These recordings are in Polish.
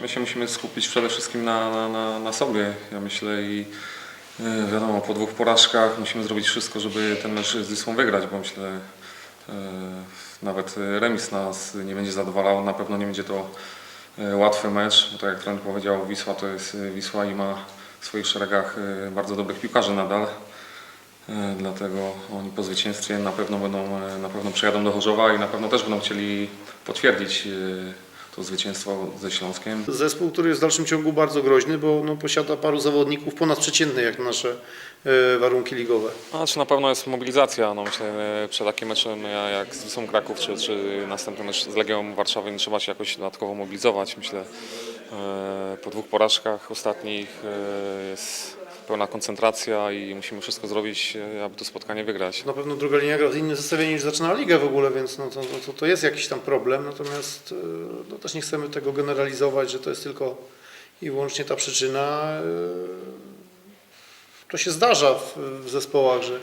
My się musimy skupić przede wszystkim na, na, na, na sobie, ja myślę i e, wiadomo, po dwóch porażkach musimy zrobić wszystko, żeby ten mecz z Wisłą wygrać, bo myślę, e, nawet remis nas nie będzie zadowalał, na pewno nie będzie to e, łatwy mecz, bo tak jak trener powiedział, Wisła to jest Wisła i ma w swoich szeregach bardzo dobrych piłkarzy nadal. Dlatego oni po zwycięstwie na pewno będą, na pewno przyjadą do Chorzowa i na pewno też będą chcieli potwierdzić to zwycięstwo ze Śląskiem. Zespół, który jest w dalszym ciągu bardzo groźny, bo no, posiada paru zawodników ponadprzeciętnych jak na nasze e, warunki ligowe. Znaczy na pewno jest mobilizacja. No myślę, że przed takim meczem ja- jak z Wisłą Kraków czy, czy następny mecz z Legią Warszawy nie trzeba się jakoś dodatkowo mobilizować. Myślę, e, po dwóch porażkach ostatnich e, jest pełna koncentracja i musimy wszystko zrobić, e, aby to spotkanie wygrać. Na pewno druga linia gra w innym zestawieniu niż zaczynała ligę w ogóle, więc no to, to, to jest jakiś tam problem, natomiast e, no, też nie chcemy tego generalizować, że to jest tylko i wyłącznie ta przyczyna. E, To się zdarza w, w zespołach, że,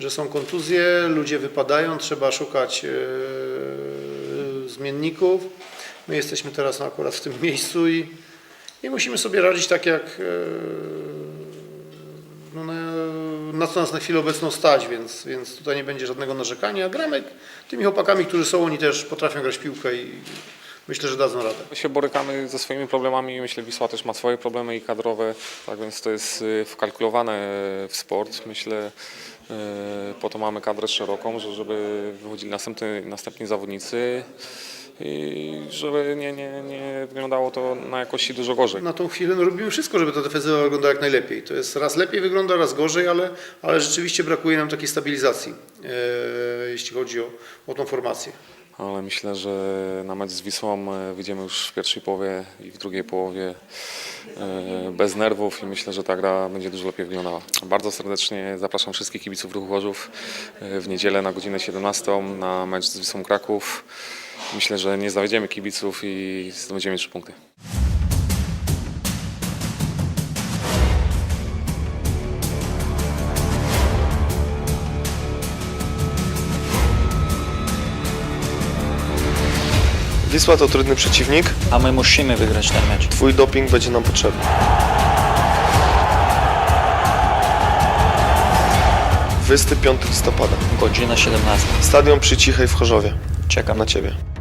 że są kontuzje, ludzie wypadają, trzeba szukać zmienników. My jesteśmy teraz akurat w tym miejscu i, i musimy sobie radzić tak jak na co nas na chwilę obecną stać, więc, więc tutaj nie będzie żadnego narzekania. Gramy tymi chłopakami, którzy są, oni też potrafią grać piłkę i myślę, że dadzą radę. My się borykamy ze swoimi problemami. Myślę, Wisła też ma swoje problemy i kadrowe, tak więc to jest y, wkalkulowane w sport. Myślę, y, po to mamy kadrę szeroką, że- żeby wychodzili następny, następni zawodnicy i żeby nie, nie, nie wyglądało to na jakości dużo gorzej. Na tą chwilę no, robimy wszystko, żeby ta defensywa wyglądała jak najlepiej. To jest raz lepiej wygląda, raz gorzej, ale, ale rzeczywiście brakuje nam takiej stabilizacji, e, jeśli chodzi o, o tą formację. Ale myślę, że na mecz z Wisłą e, wyjdziemy już w pierwszej połowie i w drugiej połowie e, bez nerwów i myślę, że ta gra będzie dużo lepiej wyglądała. Bardzo serdecznie zapraszam wszystkich kibiców Ruchu Chorzów e, w niedzielę na godzinę 17 na mecz z Wisłą Kraków. Myślę, że nie zawiedziemy kibiców i zdobędziemy trzy punkty. Wisła to trudny przeciwnik. a my musimy wygrać ten mecz. Twój doping będzie nam potrzebny. Wysty 5 listopada. Godzina 17. Stadion przy Cichej w Chorzowie. Czekam Na Ciebie.